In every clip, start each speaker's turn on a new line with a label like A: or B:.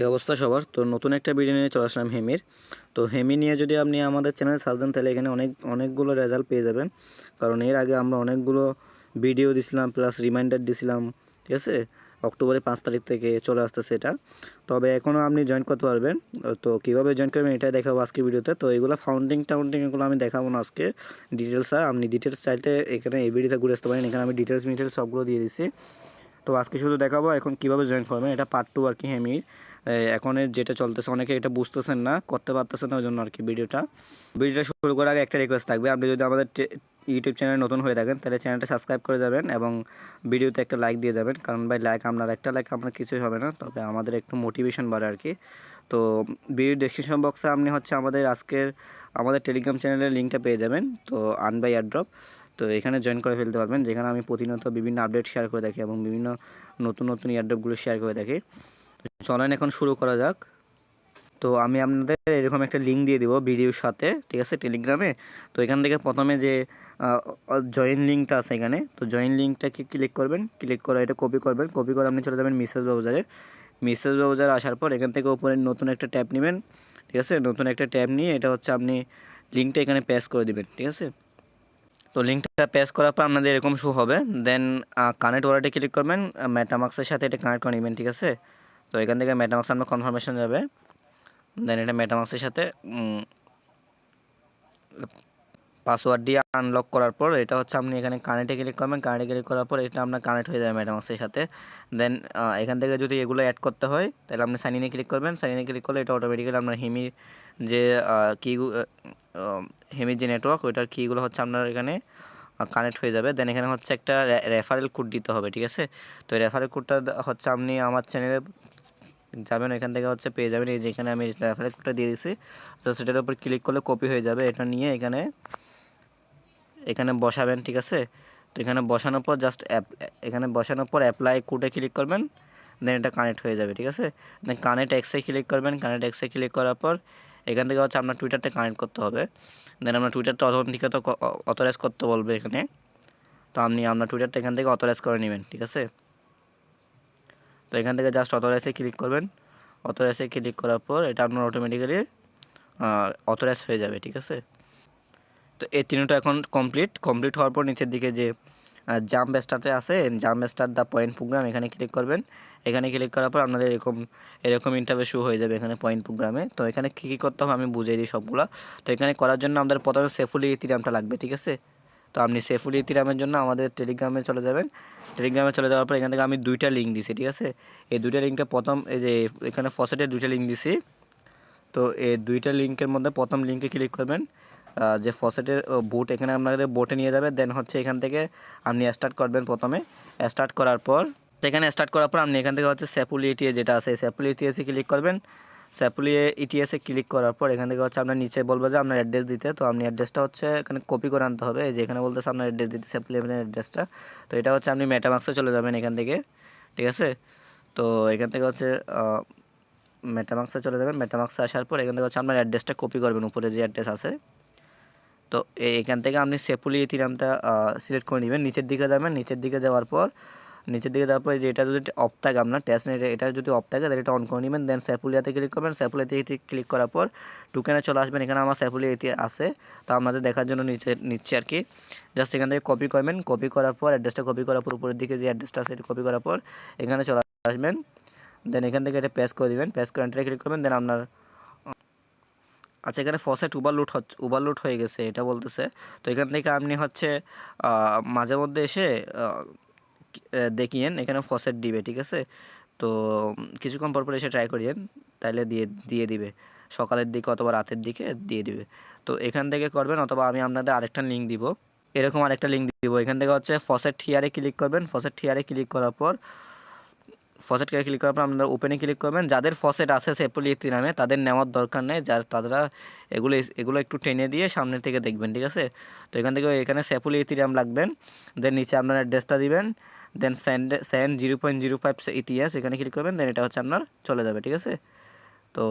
A: কী অবস্থা সবার? তো নতুন একটা ভিডিও নিয়ে চলে আসলাম হেমির। তো হেমি নিয়ে যদি আপনি আমাদের চ্যানেলে সার্চ দেন, তাহলে এখানে অনেক, অনেকগুলো রেজাল্ট পেয়ে যাবেন। কারণ এর আগে আমরা অনেকগুলো ভিডিও দিছিলাম প্লাস রিমাইন্ডার দিছিলাম, ঠিক আছে? অক্টোবরের পাঁচ তারিখ থেকে চলে আসতেছে এটা। তবে এখনও আপনি জয়েন করতে পারবেন। তো কীভাবে জয়েন করবেন এটাই দেখাবো আজকে ভিডিওতে। তো এগুলো ফাউন্ডিং টাউন্ডিং এগুলো আমি দেখাবো না আজকে। ডিটেলস আপনি ডিটেলস চাইতে এখানে এই ভিডিওতে ঘুরে আসতে পারেন। এখানে আমি ডিটেলস মিটেলস সবগুলো দিয়ে দিচ্ছি তো আজকে শুধু দেখাবো এখন কীভাবে জয়েন করবেন। এটা পার্ট টু আর কি হেমির। এখন যেটা চলতেছে, অনেকে এটা বুঝতেছেন না, করতে পারতেছেন না ওই জন্য আর কি ভিডিওটা। ভিডিওটা শুরু করার আগে একটা রিকোয়েস্ট থাকবে, আপনি যদি আমাদের ইউটিউব চ্যানেল নতুন হয়ে থাকেন, তাহলে চ্যানেলটা সাবস্ক্রাইব করে যাবেন এবং ভিডিওতে একটা লাইক দিয়ে যাবেন। কারণ ভাই লাইক আপনার একটা লাইক আপনার কিছুই হবে না, তবে আমাদের একটু মোটিভেশন বাড়ে আর কি তো ভিডিও ডেসক্রিপশন বক্সে আপনি হচ্ছে আমাদের আজকের, আমাদের টেলিগ্রাম চ্যানেলের লিঙ্কটা পেয়ে যাবেন। তো আন বাই অ্যাড্রপ তো এখানে জয়েন করে ফেলতে পারবেন, যেখানে আমি প্রতিনিয়ত বিভিন্ন আপডেট শেয়ার করে থাকি এবং বিভিন্ন নতুন নতুন ইয়ারড্রপগুলো শেয়ার করে থাকি। চলেন এখন শুরু করা যাক। তো আমি আপনাদের এরকম একটা লিঙ্ক দিয়ে দিব ভিডিওর সাথে, ঠিক আছে? টেলিগ্রামে তো এখান থেকে প্রথমে যে জয়েন লিঙ্কটা আছে এখানে। তো জয়েন লিঙ্কটাকে ক্লিক করবেন? ক্লিক করে, এটা কপি করবেন। কপি করে আপনি চলে যাবেন মিসেস ব্রাউজারে মিসেস ব্রাউজারে আসার পর এখান থেকে উপরে নতুন একটা ট্যাব নেবেন, ঠিক আছে? নতুন একটা ট্যাব নিয়ে এটা হচ্ছে আপনি লিঙ্কটা এখানে প্যাস করে দিবেন, ঠিক আছে? তো লিঙ্কটা প্রেস করার পর আপনাদের এরকম শো হবে। দেন কানেক্ট ওয়ালেটে ক্লিক করবেন। মেটামাক্সের সাথে এটা কানেক্ট করে নেবেন, ঠিক আছে? তো এখান থেকে মেটামাক্স আপনার কনফার্মেশন যাবে। দেন এটা মেটামাক্সের সাথে পাসওয়ার্ড দিয়ে আনলক করার পর এটা হচ্ছে আপনি এখানে কানেক্টে ক্লিক করবেন। কানেক্টে ক্লিক করার পর এটা আপনার কানেক্ট হয়ে যাবে মেটামাক্সের সাথে। দেন এখান থেকে যদি এগুলো অ্যাড করতে হয়, তাহলে আপনি সাইন ইনে ক্লিক করবেন। সাইন ইনে ক্লিক করলে এটা অটোমেটিক্যালি আপনার হিমির যে কি হেমির যে নেটওয়ার্ক ওইটার কিগুলো হচ্ছে আপনার এখানে কানেক্ট হয়ে যাবে। দেন এখানে হচ্ছে একটা রেফারেল কোড দিতে হবে, ঠিক আছে? তো রেফারেল কোডটা হচ্ছে আপনি আমার চ্যানেলে যাবেন এখান থেকে হচ্ছে পেয়ে যাবেন। এই যেখানে আমি রেফারেল কোডটা দিয়ে দিছি। তো সেটার উপর ক্লিক করলে কপি হয়ে যাবে। এটা নিয়ে এখানে এখানে বসাবেন, ঠিক আছে? তো এখানে বসানোর পর জাস্ট অ্যাপ এখানে বসানোর পর অ্যাপ্লাই কোডে ক্লিক করবেন। দেন এটা কানেক্ট হয়ে যাবে, ঠিক আছে? দেন কানেক্ট এক্সে ক্লিক করবেন। কানেক্ট এক্সে ক্লিক করার পর এখান থেকে হচ্ছে আপনার টুইটারটা কানেক্ট করতে হবে। দেন আপনার টুইটারটা অথেন্টিকেট অথরাইজ করতে বলবে এখানে। তো আপনি আপনার টুইটারটা এখান থেকে অথরাইজ করে নেবেন, ঠিক আছে? তো এখান থেকে জাস্ট অথরাইজে ক্লিক করবেন। অথরাইজে ক্লিক করার পর এটা আপনার অটোমেটিক্যালি অথরাইজ হয়ে যাবে, ঠিক আছে? তো এই তিনটা এখন কমপ্লিট কমপ্লিট হওয়ার পর নিচের দিকে যে জাম্প স্টার্টে আছে jump start the point program এখানে ক্লিক করবেন। এখানে ক্লিক করার পর আপনাদের এরকম এরকম ইন্টারভিউ শু হয়ে যাবে এখানে পয়েন্ট প্রোগ্রামে তো এখানে কী কী করতে হবে আমি বুঝিয়ে দিই সবগুলো। তো এখানে করার জন্য আমাদের প্রথমে সেফুলি ইতিরামটা লাগবে, ঠিক আছে? তো আপনি সেফুলি ইতিরামের জন্য আমাদের টেলিগ্রামে চলে যাবেন। টেলিগ্রামে চলে যাওয়ার পর এখান থেকে আমি দুইটা লিঙ্ক দিছি, ঠিক আছে? এই দুইটা লিঙ্কটা প্রথম, এই যে এখানে ফসেটের দুইটা লিঙ্ক দিছি। তো এই দুইটা লিঙ্কের মধ্যে প্রথম লিঙ্কে ক্লিক করবেন। যে ফসেটের বোট এখানে আপনাদের বোটে নিয়ে যাবে। দেন হচ্ছে এখান থেকে আপনি স্টার্ট করবেন প্রথমে। স্টার্ট করার পর সেখানে স্টার্ট করার পর আপনি এখান থেকে হচ্ছে স্যাপুলি ইটিএস যেটা আছে স্যাপুলি ইটিএসে ক্লিক করবেন। স্যাপুলি ইটিএসে ক্লিক করার পর এখান থেকে হচ্ছে আপনার নিচে বলবে যে আপনার অ্যাড্রেস দিতে। তো আপনি অ্যাড্রেসটা হচ্ছে এখানে কপি করে আনতে হবে। যে এখানে বলতেছে আপনার অ্যাড্রেস দিতে স্যাপুলি অ্যাড্রেসটা তো এটা হচ্ছে আপনি মেটামাক্সে চলে যাবেন এখান থেকে। ঠিক আছে? তো এখান থেকে হচ্ছে মেটামাক্সে চলে যাবেন। মেটামাক্সে আসার পর এখান থেকে হচ্ছে আপনার অ্যাড্রেসটা কপি করবেন। উপরে যে অ্যাড্রেস আছে। তো এখান থেকে আপনি সেফুলি ইথিরামটা সিলেক্ট করে নেবেন। নিচের দিকে যাবেন। নিচের দিকে যাওয়ার পর নিচের দিকে যাওয়ার পর যে এটা যদি অফ থাকে আপনার টেস্ট এটা যদি অফ থাকে, তাহলে এটা অন করে নেবেন দেন স্যাফুলিয়াতে ক্লিক করবেন স্যাপুলিয়াতে ক্লিক করার পর টুকেনে চলে আসবেন, এখানে আমার স্যাপুলিয়াতে আছে, তো আপনাদের দেখার জন্য নিচে, নিচ্ছে আর কি। জাস্ট এখান থেকে কপি করবেন কপি করার পর অ্যাড্রেসটা কপি করার পর উপরের দিকে যে অ্যাড্রেসটা আছে, এটা কপি করার পর এখানে চলে আসবেন দেন এখান থেকে এটা প্যাস করে দেবেন প্যাস করে এন্টারে ক্লিক করবেন দেন আপনার আচ্ছা এখানে ফসেট ওভারলোড হচ্ছে ওভারলোড হয়ে গেছে, এটা বলতেছে। তো এখান থেকে আপনি হচ্ছে মাঝে মধ্যে এসে দেখিয়েন, এখানে ফসেট দিবে, ঠিক আছে? তো কিছুক্ষণ পর পর এসে ট্রাই করিয়েন তাহলে দিয়ে দিয়ে দিবে। সকালের দিকে অথবা রাতের দিকে দিয়ে দিবে। তো এখান থেকে করবেন অথবা আমি আপনাদের আরেকটা লিঙ্ক দিব। এরকম আরেকটা লিঙ্ক দিব। এখান থেকে হচ্ছে ফসেট থিয়ারে ক্লিক করবেন। ফসেট থিয়ারে ক্লিক করার পর ফসেট কেয়ার ক্লিক করার পর আপনারা ওপেনে ক্লিক করবেন। যাদের ফসেট আছে সেপুল ইতি নামে, তাদের নেওয়ার দরকার নেই। যার, তারা এগুলো এগুলো একটু টেনে দিয়ে সামনে থেকে দেখবেন, ঠিক আছে? তো এখান থেকে এখানে সেপুল ইতিরাম লাগবেন। দেন নিচে আপনার অ্যাড্রেসটা দিবেন। Then send send zero point zero five ইতিহাস এখানে ক্লিক করবেন। দেন এটা হচ্ছে আপনার চলে যাবে, ঠিক আছে? তো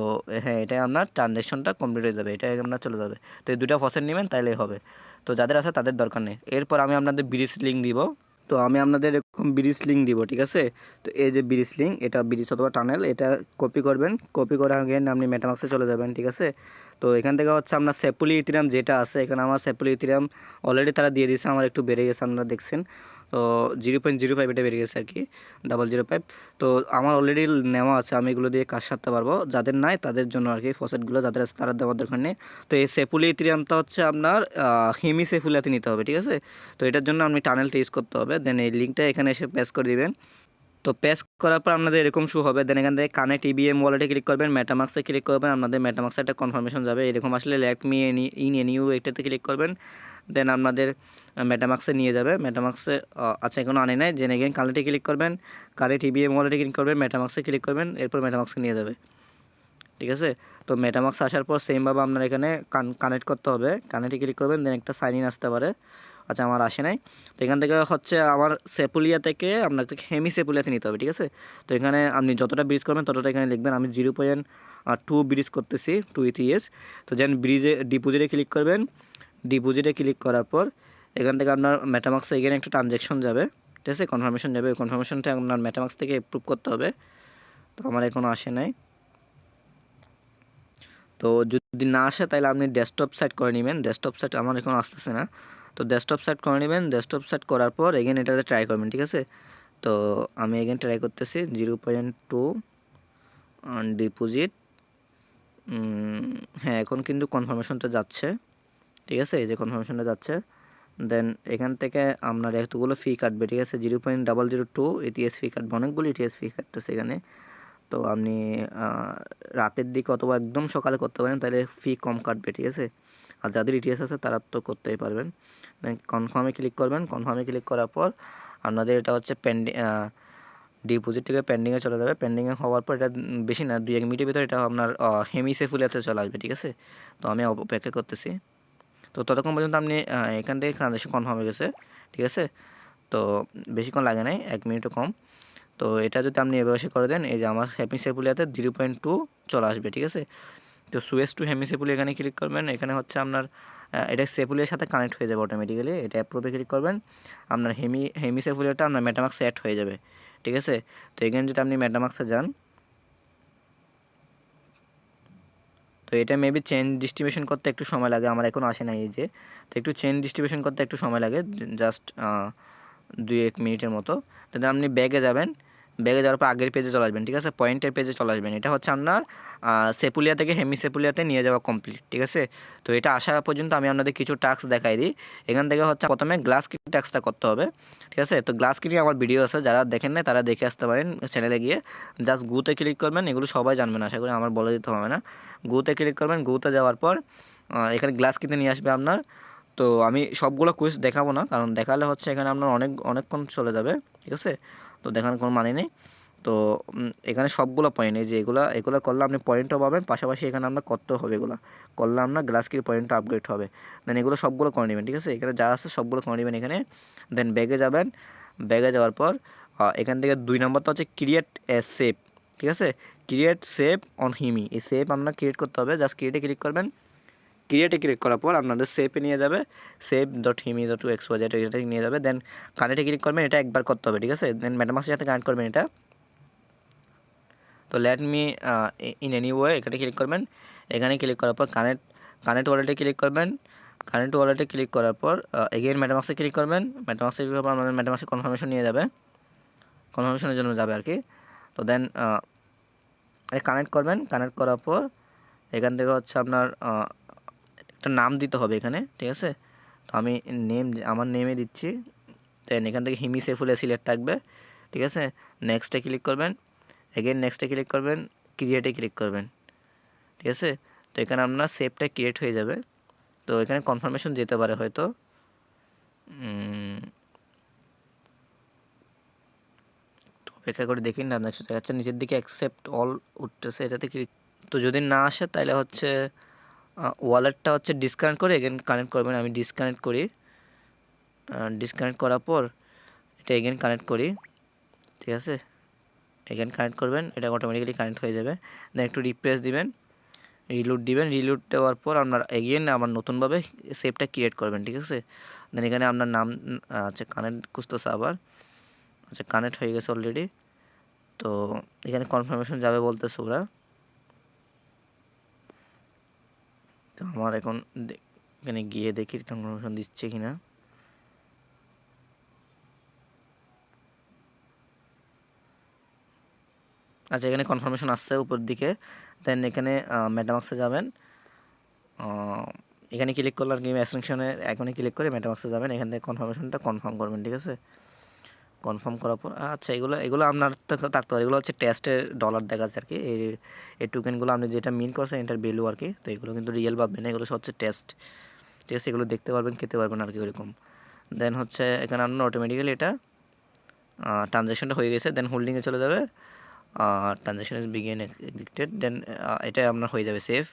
A: হ্যাঁ এটাই আপনার ট্রানজ্যাকশনটা কমপ্লিট হয়ে যাবে। এটাই আপনার চলে যাবে। তো এই দুটা ফসেট নেবেন, তাইলেই হবে। তো যাদের আছে তাদের দরকার নেই। এরপর আমি আপনাদের ব্রিজ লিঙ্ক দিব। তো আমি আপনাদের এরকম ব্রিজ লিঙ্ক দিব, ঠিক আছে? তো এই যে ব্রিজ লিঙ্ক এটা ব্রিজ অথবা টানেল এটা কপি করবেন। কপি করে আগে আপনি মেটামাক্সে চলে যাবেন, ঠিক আছে? তো এখান থেকে হচ্ছে আপনার স্যাপুলি ইতিরাম যেটা আছে, এখানে আমার সেপুলি ইতিরাম অলরেডি তারা দিয়ে দিয়েছে, আমার একটু বেড়ে গেছে, আপনারা দেখছেন। তো জিরো পয়েন্ট জিরো ফাইভ এটা বেড়ে গেছে আর কি ডাবল জিরো ফাইভ তো আমার অলরেডি নেওয়া আছে, আমি এগুলো দিয়ে কাজ সারতে পারব। যাদের নাই, তাদের জন্য আর কি ফসেটগুলো যাদের আছে তারা দেওয়ার দরকার নেই। তো এই সেপুলি ইথিরিয়ামটা হচ্ছে আপনার হেমি সেফুলিয়াতে নিতে হবে, ঠিক আছে? তো এটার জন্য আপনি টানেলটা ইউজ করতে হবে। দেন এই লিঙ্কটা এখানে এসে প্রেস করে দিবেন। তো পেস করার পর আপনাদের এরকম শু হবে। দেন এখান থেকে কানেক্ট ইবিএম ওয়ালেটে ক্লিক করবেন মেটামাক্সে ক্লিক করবেন, আপনাদের মেটামাক্সে একটা কনফার্মেশন যাবে। এরকম আসলে লেট মি ইন এনিউ এটাতে ক্লিক করবেন। দেন আপনাদের মেটামাক্সে নিয়ে যাবে। মেটামাক্সে আচ্ছা এখনও আনে নাই। জেনে গেন কানেক্টে ক্লিক করবেন। কানেক্ট ইবিএম ওয়ালেটে ক্লিক করবেন। মেটামাক্সে ক্লিক করবেন। এরপর মেটামাক্সে নিয়ে যাবে। ঠিক আছে? তো মেটামাক্স আসার পর সেমভাবে আপনার এখানে কানেক্ট করতে হবে। কানেক্টে ক্লিক করবেন দেন একটা সাইন ইন আসতে পারে। আচ্ছা আমার আসে নাই। তো এখান থেকে হচ্ছে আমার সেপুলিয়া থেকে আপনাকে হেমি সেপুলিয়াতে নিতে হবে, ঠিক আছে? তো এখানে আপনি যতটা ব্রিজ করবেন, ততটা এখানে লিখবেন। আমি জিরো পয়েন্ট টু ব্রিজ করতেছি টু উইথ ইয়েস তো যেন ব্রিজে ডিপোজিটে ক্লিক করবেন। ডিপোজিটে ক্লিক করার পর এখান থেকে আপনার মেটামাক্সে এখানে একটা ট্রানজ্যাকশন যাবে। ঠিক আছে? কনফার্মেশন যাবে ওই কনফার্মেশনটা আপনার মেটামাক্স থেকে অ্যাপ্রুভ করতে হবে। তো আমার এখনও আসে নাই। তো যদি না আসে, তাহলে আপনি ডেস্কটপ সাইট করে নেবেন। ডেস্কটপ সাইট আমার এখন আসতেছে না। তো ডেস্কটপ সেট করে নেবেন। ডেস্কটপ সেট করার পর এগেন এটাতে ট্রাই করবেন। ঠিক আছে? তো আমি এগেন ট্রাই করতেছি। জিরো পয়েন্ট টু ডিপোজিট হ্যাঁ এখন কিন্তু কনফার্মেশনটা যাচ্ছে। ঠিক আছে? এই যে কনফার্মেশনটা যাচ্ছে। দেন এখান থেকে আপনার এতগুলো ফি কাটবে, ঠিক আছে? Zero point double zero two ETS fee কাটবে। অনেকগুলো ইটিএস ফি কাটতেছে এখানে। তো আপনি রাতের দিকে অথবা একদম সকালে করতে পারেন, তাহলে ফি কম কাটবে, ঠিক আছে? আর যাদের ইটিএস আছে, তারা তো করতেই পারবেন। দেন কনফার্মে ক্লিক করবেন। কনফার্মে ক্লিক করার পর আপনাদের এটা হচ্ছে পেন্ডিং ডিপোজিট থেকে পেন্ডিংয়ে চলে যাবে। পেন্ডিংয়ে হওয়ার পর এটা বেশি না, দুই, এক মিনিটের ভিতরে এটা আপনার হেমি সেফুলিয়াতে চলে আসবে, ঠিক আছে? তো আমি অপেক্ষা করতেছি। তো ততক্ষণ পর্যন্ত আপনি এখান থেকে ট্রানজ্যাকশন কনফার্ম হয়ে গেছে, ঠিক আছে? তো বেশিক্ষণ লাগে নাই, এক মিনিটও কম। তো এটা যদি আপনি এভাবে করে দেন, এই যে আমার হ্যাপি সেফুলিয়াতে জিরো পয়েন্ট টু চলে আসবে, ঠিক আছে? তো সুয়েস টু হেমি সেপুলি এখানে ক্লিক করবেন, এখানে হচ্ছে আপনার এটা সেপুলের সাথে কানেক্ট হয়ে যাবে অটোমেটিক্যালি এটা অ্যাপ্রুভে ক্লিক করবেন, আপনার হেমি হেমি সেপুলিয়াটা আপনার মেটামাক্সে অ্যাড হয়ে যাবে, ঠিক আছে? তো এখানে যদি আপনি মেটামাক্সে যান তো এটা মেবি চেন ডিস্ট্রিবিউশন করতে একটু সময় লাগে, আমার এখন আসে না এই যে। তো একটু চেন ডিস্ট্রিবিউশন করতে একটু সময় লাগে জাস্ট দুই এক মিনিটের মতো। তাহলে আপনি ব্যাগে যাবেন ব্যাগে যাওয়ার পর আগের পেজে চলে আসবেন, ঠিক আছে? পয়েন্টের পেজে চলে আসবেন। এটা হচ্ছে আপনার সেপুলিয়া থেকে হেমি সেপুলিয়াতে নিয়ে যাওয়া কমপ্লিট ঠিক আছে? তো এটা আসা পর্যন্ত আমি আপনাদের কিছু টাস্ক দেখাই দিই। এখান থেকে হচ্ছে প্রথমে গ্লাস কিট টাস্কটা করতে হবে, ঠিক আছে? তো গ্লাস কিটি আমার ভিডিও আছে, যারা দেখেন না তারা দেখে আসতে পারেন চ্যানেলে গিয়ে। জাস্ট গুতে ক্লিক করবেন, এগুলো সবাই জানবেন, আশা করি আমার বলে দিতে হবে না। গুতে ক্লিক করবেন গুতে যাওয়ার পর এখানে গ্লাস কিনতে নিয়ে আসবে আপনার। তো আমি সবগুলো কুইজ দেখাবো না, কারণ দেখালে হচ্ছে এখানে আপনার অনেক, অনেকক্ষণ চলে যাবে, ঠিক আছে? তো দেখানোর কোনো মানে নেই। তো এখানে সবগুলো পয়েন্ট এই যে এগুলো এগুলো করলে আপনি পয়েন্টও পাবেন। পাশাপাশি এখানে আপনার করতে হবে এগুলো? করলে আপনার গ্লাসকির পয়েন্টটা আপগ্রেড হবে। দেন এগুলো সবগুলো করে নেবেন, ঠিক আছে? এখানে যা আছে সবগুলো করে নেবেন এখানে। দেন ব্যাগে যাবেন। ব্যাগে যাওয়ার পর এখান থেকে দুই নম্বরটা হচ্ছে ক্রিয়েট এ সেপ ঠিক আছে? ক্রিয়েট সেপ অন হিমি এই সেপ আপনার ক্রিয়েট করতে হবে। জাস্ট ক্রিয়েটে ক্লিক করবেন। ক্রিয়েটে ক্লিক করার পর আপনাদের সেপে নিয়ে যাবে সেভ ডট হিমি ডট এক্স ওয়াই জেড এটা নিয়ে যাবে দেন কানেক্টে ক্লিক করবেন, এটা একবার করতে হবে, ঠিক আছে? দেন ম্যাটামাক্সের সাথে কানেক্ট করবেন এটা। তো let me in any way এখানে ক্লিক করবেন। এখানে ক্লিক করার পর কানেক্ট কানেক্ট ওয়ালেটে ক্লিক করবেন। কানেক্ট ওয়ালেটে ক্লিক করার পর এগেইন ম্যাটামাক্সে ক্লিক করবেন। ম্যাটামাক্সে ক্লিক করার পর আমাদের ম্যাটামাক্সে কনফার্মেশন নিয়ে যাবে। কনফার্মেশনের জন্য যাবে আর কি। তো দেন কানেক্ট করবেন। কানেক্ট করার পর এখান থেকে হচ্ছে আপনার একটা নাম দিতে হবে এখানে, ঠিক আছে? তো আমি নেম আমার নেমে দিচ্ছি। দেন এখান থেকে হিমি সেফুলে সিলেক্ট থাকবে, ঠিক আছে? নেক্সটে ক্লিক করবেন। এগেন নেক্সটে ক্লিক করবেন ক্রিয়েটে ক্লিক করবেন, ঠিক আছে? তো এখানে আপনার সেভটা ক্রিয়েট হয়ে যাবে। তো এখানে কনফার্মেশন যেতে পারে হয়তো। অপেক্ষা করে দেখি না দেখা যাচ্ছে নিচের দিকে অ্যাকসেপ্ট অল উঠতেছে, এটাতে ক্লিক তো যদি না আসে তাহলে হচ্ছে ওয়ালেটটা হচ্ছে ডিসকানেক্ট করে এগেন কানেক্ট করবেন, আমি ডিসকানেক্ট করি। ডিসকানেক্ট করার পর এটা এগেন কানেক্ট করি। ঠিক আছে? এগেন কানেক্ট করবেন, এটা অটোমেটিক্যালি কানেক্ট হয়ে যাবে। দেন একটু রিপ্রেস দিবেন রিলোড দিবেন রিলোড দেওয়ার পর আপনার এগেন আবার নতুনভাবে সেভটা ক্রিয়েট করবেন, ঠিক আছে? দেন এখানে আপনার নাম আচ্ছা কানেক্ট খুঁজতেছে আবার। আচ্ছা কানেক্ট হয়ে গেছে অলরেডি তো এখানে কনফার্মেশন যাবে বলতেছে ওরা। তো আমার এখন এখানে গিয়ে দেখি রিটার্ন কনফার্মেশন দিচ্ছে কিনা। আচ্ছা এখানে কনফার্মেশন আসছে উপর দিকে। দেন এখানে মেটামাক্সে যাবেন। এখানে ক্লিক করলে আর কি অ্যাসেনশনের এখনই ক্লিক করে মেটামাক্সে যাবেন। এখান থেকে কনফার্মেশনটা কনফার্ম করবেন, ঠিক আছে? কনফার্ম করার পর আচ্ছা এগুলো এগুলো আপনার থাকতে পারে। এগুলো হচ্ছে টেস্টের ডলার দেখাচ্ছে আর কি। এই এই টোকেনগুলো আপনি যেটা মিন করছেন, এটার ভ্যালু আর কি। তো এগুলো কিন্তু রিয়েল পাবেন না এগুলো হচ্ছে টেস্ট ঠিক আছে এগুলো দেখতে পারবেন, খেতে পারবেন আর কি ওরকম দেন হচ্ছে এখানে আপনার অটোমেটিক্যালি এটা ট্রানজ্যাকশনটা হয়ে গেছে দেন হোল্ডিংয়ে চলে যাবে। ট্রানজ্যাকশন ইজ বিগিন এক্সিক্টেড দেন এটা আপনার হয়ে যাবে সেফ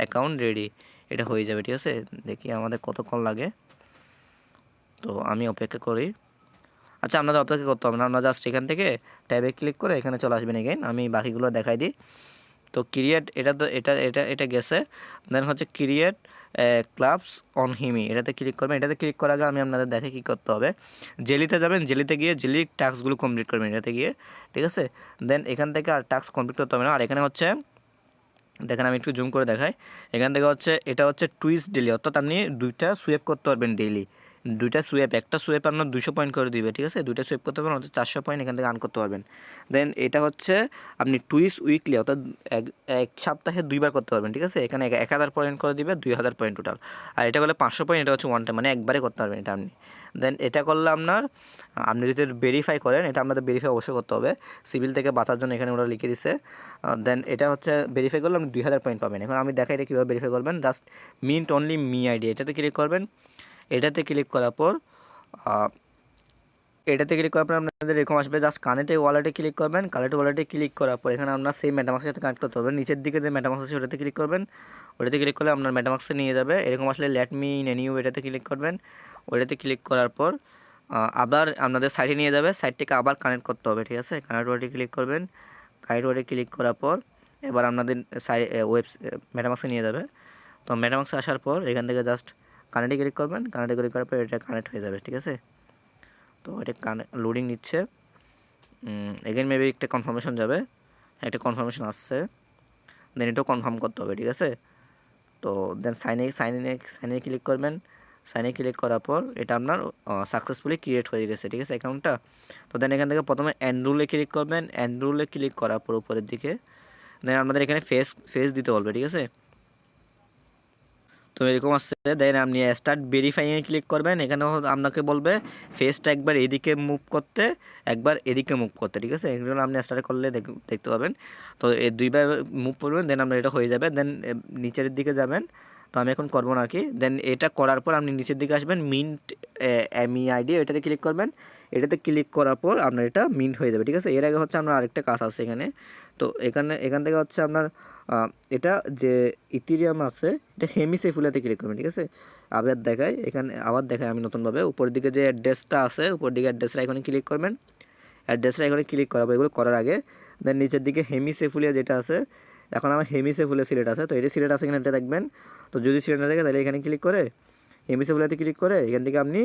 A: অ্যাকাউন্ট রেডি এটা হয়ে যাবে, ঠিক আছে? দেখি আমাদের কতক্ষণ লাগে। তো আমি অপেক্ষা করি। আচ্ছা আপনাদের অপেক্ষা করতে হবে না। আপনারা জাস্ট এখান থেকে ট্যাবে ক্লিক করে এখানে চলে আসবেন এগেন আমি বাকিগুলো দেখাই দিই। তো ক্রিয়েট এটা তো, এটা এটা এটা গেছে। দেন হচ্ছে ক্রিয়েট ক্লাবস অন হিমি এটাতে ক্লিক করবেন। এটাতে ক্লিক করার আগে আমি আপনাদের দেখে কী করতে হবে। জেলিতে যাবেন। জেলিতে গিয়ে জেলির টাস্কগুলো কমপ্লিট করবেন এটাতে গিয়ে। ঠিক আছে? দেন এখান থেকে আর টাস্ক কমপ্লিট করতে হবে না। আর এখানে হচ্ছে, দেখেন আমি একটু জুম করে দেখাই। এখান থেকে হচ্ছে, এটা হচ্ছে টুইস ডেলি অর্থাৎ আপনি দুইটা সুয়েপ করতে পারবেন ডেইলি দুইটা সুয়েপ একটা সুয়েপ আপনার দুশো পয়েন্ট করে দিবে, ঠিক আছে? দুইটা সুয়েপ করতে পারবেন, অর্থাৎ চারশো পয়েন্ট এখান থেকে আর্ন করতে পারবেন। দেন এটা হচ্ছে আপনি টুইস উইকলি অর্থাৎ এক সপ্তাহে দুইবার করতে পারবেন, ঠিক আছে? এখানে এক- হাজার পয়েন্ট করে দিবে, দুই হাজার পয়েন্ট টোটাল আর এটা করলে পাঁচশো পয়েন্ট এটা হচ্ছে ওয়ান টাইম মানে একবারে করতে পারবেন এটা আপনি। দেন এটা করলে আপনার, আপনি যদি ভেরিফাই করেন, এটা আপনাদের ভেরিফাই অবশ্যই করতে হবে। সিভিল থেকে বাঁচার জন্য এখানে ওরা লিখে দিচ্ছে দেন এটা হচ্ছে ভেরিফাই করলে আপনি দুই হাজার পয়েন্ট পাবেন। এখন আমি দেখাই এটা কীভাবে ভেরিফাই করবেন। Just mint only me ID এটাতে ক্লিক করবেন। এটাতে ক্লিক করার পর এটাতে ক্লিক করার পর আপনাদের এরকম আসবে জাস্ট কানেক্টে ওয়ালেটে ক্লিক করবেন, কানেক্টে ওয়ালেটে ক্লিক করার পর এখানে আপনার সেই মেটামাক্সের সাথে কানেক্ট করতে হবে। নিচের দিকে যে মেটামাক্স আছে ওটাতে ক্লিক করবেন, ওটাতে ক্লিক করলে আপনার মেটামাক্সে নিয়ে যাবে। এরকম আসলে লেট মি ইন এনিউ এটাতে ক্লিক করবেন, ওটাতে ক্লিক করার পর আবার আপনাদের সাইটে নিয়ে যাবে। সাইটটিকে আবার কানেক্ট করতে হবে, ঠিক আছে? কানেক্ট ওয়ার্ডে ক্লিক করবেন কানেক্ট ওয়ার্ডে ক্লিক করার পর এবার আপনাদের সাই ওয়েব মেটামাক্সে নিয়ে যাবে। তো মেটামাক্সে আসার পর এখান থেকে জাস্ট কানেক্টে ক্লিক করবেন কানেক্টে ক্লিক করার পর এটা কানেক্ট হয়ে যাবে, ঠিক আছে? তো এটা কানে লোডিং নিচ্ছে। এগেন মেবি একটা কনফার্মেশন যাবে। একটা কনফার্মেশন আসছে। দেন এটাও কনফার্ম করতে হবে, ঠিক আছে? তো দেন সাইনে সাইনে সাইনে ক্লিক করবেন। সাইনে ক্লিক করার পর এটা আপনার সাকসেসফুলি ক্রিয়েট হয়ে গেছে, ঠিক আছে অ্যাকাউন্টটা তো দেন এখান থেকে প্রথমে অ্যান্ড্রুলে ক্লিক করবেন। অ্যান্ড্রুলে ক্লিক করার পর উপরের দিকে। দেন আমাদের এখানে ফেস ফেস দিতে বলবে, ঠিক আছে? তো এরকম আসছে দেন আপনি স্টার্ট ভেরিফাইয়ে ক্লিক করবেন এখানে আপনাকে বলবে ফেসটা একবার এদিকে মুভ করতে, একবার এদিকে মুভ করতে, ঠিক আছে? এগুলো আপনি স্টার্ট করলে দেখ- দেখতে পাবেন। তো এই দুইবার মুভ করবেন দেন আপনার এটা হয়ে যাবে দেন নিচের দিকে যাবেন। তো আমি এখন করব না আর কি। দেন এটা করার পর আপনি নিচের দিকে আসবেন মিন্ট এমই আইডি এটাতে ক্লিক করবেন। এটাতে ক্লিক করার পর আপনার এটা মিন্ট হয়ে যাবে, ঠিক আছে? এর আগে হচ্ছে আপনার আরেকটা কাজ আছে এখানে। তো এখানে, এখান থেকে হচ্ছে আপনার এটা যে ইথিরিয়াম আছে, এটা হেমিসেফুলাতে ক্লিক করবেন, ঠিক আছে? আবার দেখায় এখানে আবার দেখায় আমি নতুনভাবে। উপরের দিকে যে অ্যাড্রেসটা আছে, উপরের দিকে অ্যাড্রেসটা এখানে ক্লিক করবেন। অ্যাড্রেসটা এখানে ক্লিক করাবো এগুলো করার আগে দেন নিচের দিকে হেমিসেফুলিয়া যেটা আছে, এখন আমার হেমিসেফুলিয়া সিলেট আছে, তো এটা সিলেট আছে এখানে এটা দেখবেন। তো যদি সিলেট না থাকে তাহলে এখানে ক্লিক করে হেমিসেফুলিয়াতে ক্লিক করে এখান থেকে আপনি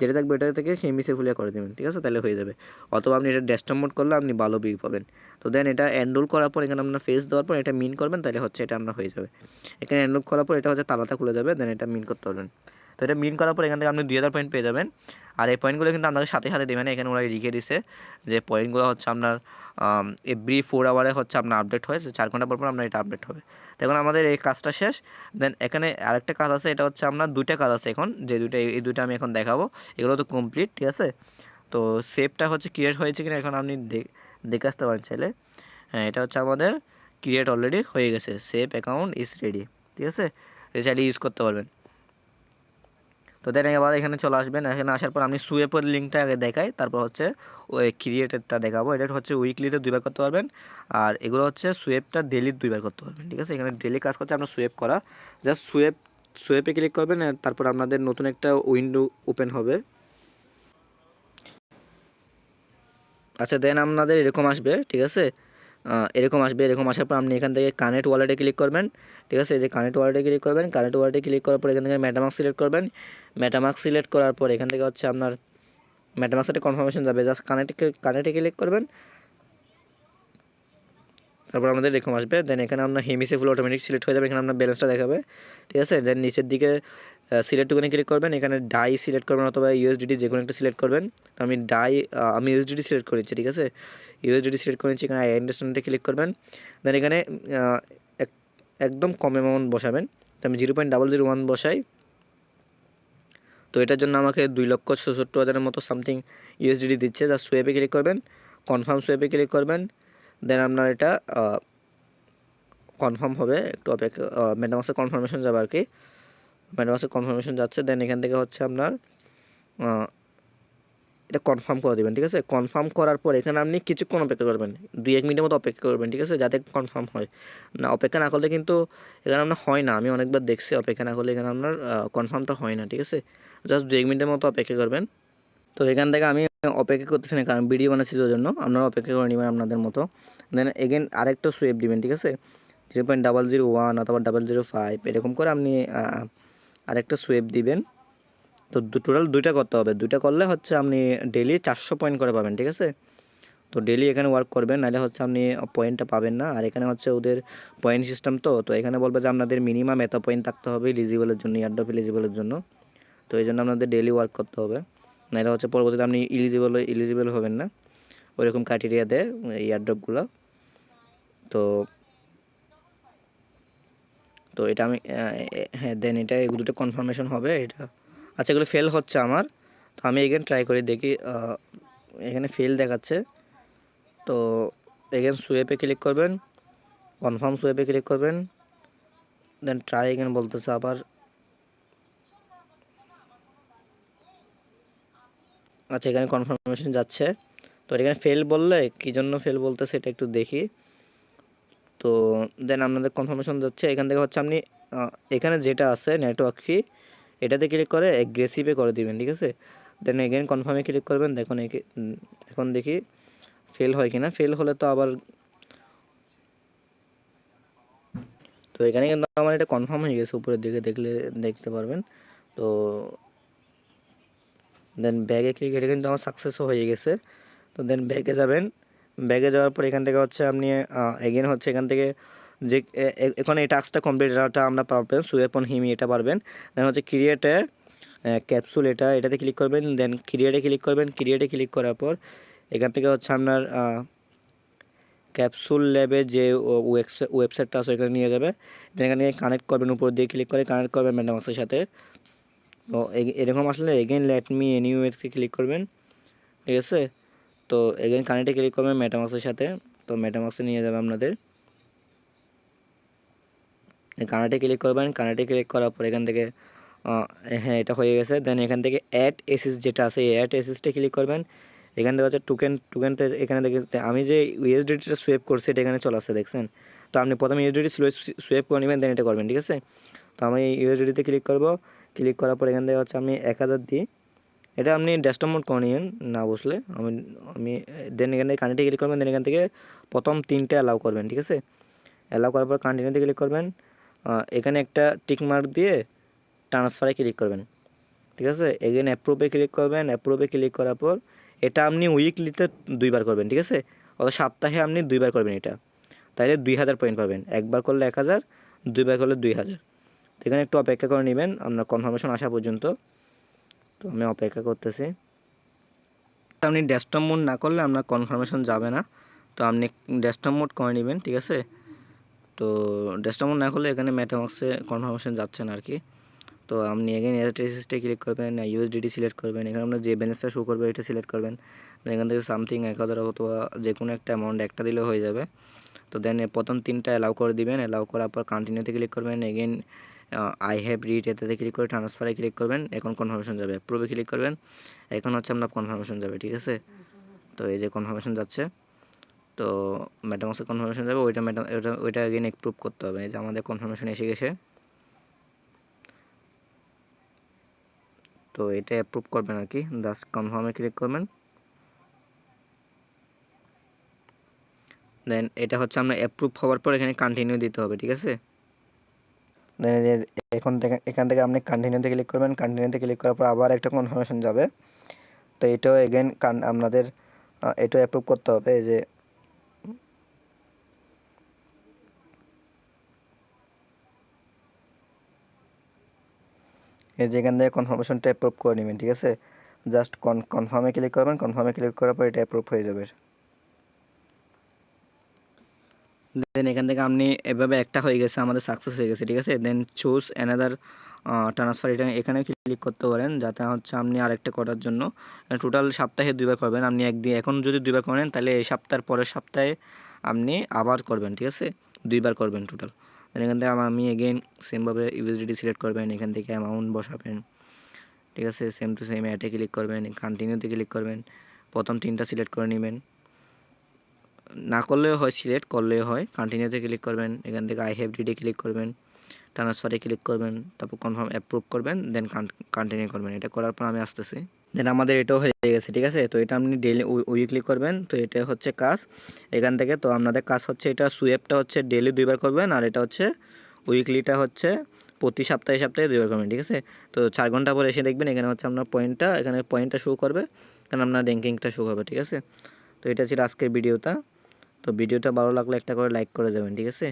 A: যেটা থাকবে এটা থেকে হেমিসেফুলিয়া করে দেবেন, ঠিক আছে? তাহলে হয়ে যাবে। অথবা আপনি এটা ডেস্কটপ মোড করলে আপনি ভালো বিল পাবেন। তো দেন এটা এনরোল করার পর এখানে আপনার ফেস দেওয়ার পর এটা মিন করবেন, তাহলে হচ্ছে এটা আপনার হয়ে যাবে। এখানে এনরোল করার পর এটা হচ্ছে তালাটা খুলে যাবে দেন এটা মিন করতে পারবেন। তো এটা মিন করার পর এখান থেকে আপনি দুই হাজার পয়েন্ট পেয়ে যাবেন। আর এই পয়েন্টগুলো কিন্তু আপনাকে সাথে সাথে দেবেন, এখানে ওরা লিখে দিছে যে পয়েন্টগুলো হচ্ছে আপনার এভরি ফোর আওয়ারে হচ্ছে আপনার আপডেট হয় চার ঘণ্টা পর পর আপনার এটা আপডেট হবে। তো এখন আমাদের এই কাজটা শেষ। দেন এখানে আরেকটা কাজ আছে, এটা হচ্ছে আপনার দুইটা কাজ আছে এখন, যে দুইটা, এই দুইটা আমি এখন দেখাবো। এগুলো তো কমপ্লিট ঠিক আছে? তো সেভটা হচ্ছে ক্রিয়েট হয়েছে কিনা এখন আপনি দেখে আসতে পারেন চাইলে। হ্যাঁ এটা হচ্ছে আমাদের ক্রিয়েট অলরেডি হয়ে গেছে। সেভ অ্যাকাউন্ট ইজ রেডি ঠিক আছে? এটা চাইলে ইউজ করতে পারবেন। তো দেন এবার এখানে চলে আসবেন। এখানে আসার পর আমি সুয়েপের লিঙ্কটা আগে দেখাই। তারপর হচ্ছে ওই ক্রিয়েটেডটা দেখাবো। এটা হচ্ছে উইকলিতে দুইবার করতে পারবেন। আর এগুলো হচ্ছে সুয়েপটা ডেলি দুইবার করতে পারবেন, ঠিক আছে? এখানে ডেলি কাজ করছে আপনার সুয়েপ করা। জাস্ট সুয়েপ সুয়েপে ক্লিক করবেন তারপর আপনাদের নতুন একটা উইন্ডো ওপেন হবে। আচ্ছা দেন আপনাদের এরকম আসবে, ঠিক আছে? এরকম আসবে, এরকম আসার পর আপনি এখান থেকে কানেক্ট ওয়ালেটে ক্লিক করবেন। ঠিক আছে, এই যে কানেক্ট ওয়ালেটে ক্লিক করবেন কানেক্ট ওয়ালেটে ক্লিক করার পর এখান থেকে ম্যাটামার্ক সিলেক্ট করবেন। ম্যাটামার্ক সিলেক্ট করার পর এখান থেকে হচ্ছে আপনার মেটামার্কসে কনফার্মেশন যাবে। জাস্ট কানেক্ট কানেক্টে ক্লিক করবেন। তারপর আমাদের এরকম আসবে দেন এখানে আপনার হেমিসে ফুল অটোমেটিক সিলেক্ট হয়ে যাবে, এখানে আপনার ব্যালেন্সটা দেখাবে, ঠিক আছে? দেন নিচের দিকে সিলেক্ট ওখানে ক্লিক করবেন, এখানে ডাই সিলেক্ট করবেন অথবা ইউএসডিটি যে কোনো একটা সিলেক্ট করবেন। আমি ডাই আমি ইউএসডিটি সিলেক্ট করেছি, ঠিক আছে? ইউএসডিটি সিলেক্ট করেছি এখানে আই আন্ডারস্ট্যান্ডে ক্লিক করবেন। দেন এখানে এক- একদম কম অ্যামাউন্ট বসাবেন। তো আমি zero point double zero one বসাই। তো এটার জন্য আমাকে দুই লক্ষ ছেষট্টি হাজারের মতো সামথিং ইউএসডিটি দিচ্ছে। যা সোয়েবে ক্লিক করবেন কনফার্ম সোয়েবে ক্লিক করবেন। দেন আপনার এটা কনফার্ম হবে, একটু অপেক্ষা মেটামাসে কনফার্মেশন যাবে আর কি। মেটামাসে কনফার্মেশন যাচ্ছে দেন এখান থেকে হচ্ছে আপনার এটা কনফার্ম করে দেবেন, ঠিক আছে? কনফার্ম করার পর এখানে আপনি কিছুক্ষণ অপেক্ষা করবেন, দুই, এক মিনিটের মতো অপেক্ষা করবেন, ঠিক আছে? যাতে কনফার্ম হয়। না, অপেক্ষা না করলে কিন্তু এখানে আপনার হয় না, আমি অনেকবার দেখছি অপেক্ষা না করলে এখানে আপনার কনফার্মটা হয় না, ঠিক আছে? জাস্ট দু এক মিনিটের মতো অপেক্ষা করবেন। তো এখান থেকে আমি অপেক্ষা করতেছি না, কারণ ভিডিও বানাচ্ছি ওই জন্য। আপনারা অপেক্ষা করে নেবেন আপনাদের মতো। দেন এগেন আরেকটা সুয়েপ দিবেন, ঠিক আছে? Zero point double zero one অথবা ডাবল জিরো ফাইভ এরকম করে আপনি আরেকটা সুয়েপ দিবেন। তো টোটাল দুইটা করতে হবে। দুইটা করলে হচ্ছে আপনি ডেলি চারশো পয়েন্ট করে পাবেন, ঠিক আছে? তো ডেলি এখানে ওয়ার্ক করবেন, নাহলে হচ্ছে আপনি পয়েন্টটা পাবেন না। আর এখানে হচ্ছে ওদের পয়েন্ট সিস্টেম তো তো এখানে বলবে যে আপনাদের মিনিমাম এত পয়েন্ট থাকতে হবে ইলিজিবলের জন্য ইয়ারডপ ইলিজিবলের জন্য। তো এই জন্য আপনাদের ডেলি ওয়ার্ক করতে হবে। নাহলে হচ্ছে পরবর্তীতে আপনি ইলিজিবল ইলিজিবল হবেন না। ওইরকম ক্রাইটেরিয়া দেয় ইয়ারড্রপগুলো তো তো এটা আমি হ্যাঁ দেন এটা এগুলো দুটো কনফার্মেশন হবে, এটা। আচ্ছা এগুলো ফেল হচ্ছে আমার। তো আমি এগেন ট্রাই করে, দেখি এখানে ফেল দেখাচ্ছে। তো এগেন সুয়েপে ক্লিক করবেন। কনফার্ম সুয়েপে ক্লিক করবেন। দেন ট্রাই এগেন বলতেছে আবার আচ্ছা এখানে কনফার্মেশন যাচ্ছে। তো এখানে ফেল বললে কী জন্য ফেল বলতেছে এটা একটু দেখি। তো দেন আপনাদের কনফার্মেশন যাচ্ছে। এখান থেকে হচ্ছে আপনি এখানে যেটা আছে নেটওয়ার্ক ফি এটাতে ক্লিক করে অ্যাগ্রেসিভে করে দিবেন, ঠিক আছে? দেন এগেন কনফার্মে ক্লিক করবেন, দেখুন এখন দেখি ফেল হয় কিনা। ফেল হলে তো আবার তো এখানে কিন্তু আমার এটা কনফার্ম হয়ে গেছে, উপরের দিকে দেখলে, দেখতে পারবেন। তো দেন ব্যাগে ক্লিক এটা কিন্তু আমার সাকসেসও হয়ে গেছে। তো দেন ব্যাগে যাবেন। ব্যাগে যাওয়ার পর এখান থেকে হচ্ছে আপনি এগেন হচ্ছে এখান থেকে যে এখন এই টাস্কটা কমপ্লিট এটা আমরা পারবেন। সুয়েপন হিমি এটা পারবেন। দেন হচ্ছে ক্রিয়েটে ক্যাপসুল এটা, এটাতে ক্লিক করবেন। দেন ক্রিয়েটে ক্লিক করবেন। ক্রিয়েটে ক্লিক করার পর এখান থেকে হচ্ছে আপনার ক্যাপসুল ল্যাবে যে ওয়েবসাইটটা আছে এখানে নিয়ে যাবে। দেন এখানে কানেক্ট করবেন, উপর দিয়ে ক্লিক করে কানেক্ট করবেন ম্যাডামাক্সের সাথে। তো এরকম আসলে এগেন লেট মি এনিওয়েতে ক্লিক করবেন, ঠিক আছে? তো এগেন কানেক্টে ক্লিক করবেন মেটামাক্সের সাথে, তো মেটামাক্সে নিয়ে যাবে আপনাদের। কানেক্টে ক্লিক করবেন, কানেক্টে ক্লিক করার পর এখান থেকে হ্যাঁ এটা হয়ে গেছে। দেন এখান থেকে অ্যাড এসিস যেটা আছে, এই অ্যাড এসিসটা ক্লিক করবেন। এখান থেকে হচ্ছে টুকেন টুকেনটা এখানে দেখে, আমি যে ইউএসডিটিটা সোয়েপ করছি, এটা এখানে চলে আসছে, দেখছেন? তো আপনি প্রথমে ইউএসডিটি সোয়েপ করে নেবেন দেন এটা করবেন, ঠিক আছে? তো আমি ইউএসডিতে ক্লিক করব। ক্লিক করার পর এখান থেকে হচ্ছে আমি এক হাজার দিই। এটা আপনি ডেস্কটপ মোড করে নিন না বসলে আমি আমি দেন এখান থেকে কানেক্টে ক্লিক করবেন দেন এখান থেকে প্রথম তিনটে অ্যালাউ করবেন, ঠিক আছে? অ্যালাউ করার পর কন্টিনিউতে ক্লিক করবেন এখানে একটা টিক মার্ক দিয়ে ট্রান্সফারে ক্লিক করবেন, ঠিক আছে? এগেন অ্যাপ্রুভে ক্লিক করবেন অ্যাপ্রুভে ক্লিক করার পর এটা আপনি উইকলিতে দুইবার করবেন, ঠিক আছে? অর্থাৎ সপ্তাহে আপনি দুইবার করবেন এটা। তাইলে দুই হাজার পয়েন্ট পাবেন। একবার করলে এক হাজার, দুইবার করলে দুই হাজার। তো এখানে একটু অপেক্ষা করে নেবেন আপনার কনফার্মেশন আসা পর্যন্ত। তো আমি অপেক্ষা করতেছি। আপনি ডেস্কটপ মোড না করলে আপনার কনফার্মেশন যাবে না। তো আপনি ডেস্কটপ মোড করে নেবেন, ঠিক আছে? তো ডেস্কটপ মোড না করলে এখানে মেটামাক্সে কনফার্মেশন যাচ্ছে না আর কি তো আপনি এখানে এসএসটে ক্লিক করবেন ইউএসডিটি সিলেক্ট করবেন। এখানে আপনার যে ব্যালেন্সটা শো করবে এটা সিলেক্ট করবেন। এখান থেকে সামথিং এক হাজার অথবা যে কোনো একটা অ্যামাউন্ট একটা দিলে হয়ে যাবে। তো দেন প্রথম তিনটা অ্যালাউ করে দিবেন। অ্যালাউ করার পর কন্টিনিউতে ক্লিক করবেন। এগেন আই হ্যাভ রিড এটাতে ক্লিক করে ট্রান্সফারে ক্লিক করবেন, এখন কনফার্মেশন যাবে প্রুভে ক্লিক করবেন, এখন হচ্ছে আপনার কনফার্মেশন যাবে, ঠিক আছে? তো এই যে কনফার্মেশন যাচ্ছে, তো ম্যাডাম ম্যাডামসের কনফার্মেশন যাবে, ওইটা ম্যাডাম ওইটা ওইটা এগেন অ্যাপ্রুভ করতে হবে, এই যে আমাদের কনফার্মেশন এসে গেছে। তো এটা অ্যাপ্রুভ করবেন আর কি দাস কনফার্মে ক্লিক করবেন। দেন এটা হচ্ছে আমরা অ্যাপ্রুভ হওয়ার পর এখানে কন্টিনিউ দিতে হবে, ঠিক আছে? এখন থেকে, এখান থেকে আপনি কন্টিনিউতে ক্লিক করবেন। কন্টিনিউতে ক্লিক করার পর আবার একটা কনফার্মেশন যাবে। তো এটাও এগেন আপনাদের এটাও অ্যাপ্রুভ করতে হবে যে এই যে এখান থেকে কনফার্মেশনটা অ্যাপ্রুভ করে নেবেন, ঠিক আছে? জাস্ট কনফার্মে ক্লিক করবেন কনফার্মে ক্লিক করার পর এটা অ্যাপ্রুভ হয়ে যাবে। দেন এখান থেকে আপনি এভাবে একটা হয়ে গেছে, আমাদের সাকসেস হয়ে গেছে, ঠিক আছে? দেন চুজ অ্যানাদার ট্রান্সফার এটা এখানে ক্লিক করতে পারেন, যাতে হচ্ছে আপনি আরেকটা করার জন্য। টোটাল সপ্তাহে দুইবার করবেন, আপনি একদিন এখন যদি দুইবার করেন, তাহলে এই সপ্তাহের পরের সপ্তাহে আপনি আবার করবেন, ঠিক আছে? দুইবার করবেন টোটাল দেন এখান থেকে আমি এগেইন সেমভাবে ইউএসডিটি সিলেক্ট করবেন, এখান থেকে অ্যামাউন্ট বসাবেন, ঠিক আছে? সেম টু সেম অ্যাটে ক্লিক করবেন কন্টিনিউতে ক্লিক করবেন, প্রথম তিনটা সিলেক্ট করে নেবেন। করলেও হয় সিলেক্ট, করলেও হয়। কন্টিনিউতে ক্লিক করবেন, এখান থেকে আই হ্যাভ ডিডে ক্লিক করবেন। ট্রান্সফারে ক্লিক করবেন, তারপর কনফার্ম অ্যাপ্রুভ করবেন দেন কন্টিনিউ করবেন। এটা করার পর আমি আসতেছি। দেন আমাদের এটাও হয়ে গেছে, ঠিক আছে? তো এটা আপনি ডেলি উইকলি করবেন, তো এটা হচ্ছে কাজ। এখান থেকে তো আপনাদের কাজ হচ্ছে এটা সুয়েপটা হচ্ছে ডেলি দুইবার করবেন, আর এটা হচ্ছে উইকলিটা হচ্ছে প্রতি সপ্তাহে সপ্তাহে দুইবার করবেন, ঠিক আছে? তো চার ঘণ্টা পরে এসে দেখবেন এখানে হচ্ছে আপনার পয়েন্টটা এখানে পয়েন্টটা শো করবে, কারণ আপনার র্যাঙ্কিংটা শো করবে ঠিক আছে? তো এটা ছিল আজকের ভিডিওটা তো ভিডিওটা ভালো লাগলে একটা করে লাইক করে যাবেন ঠিক আছে?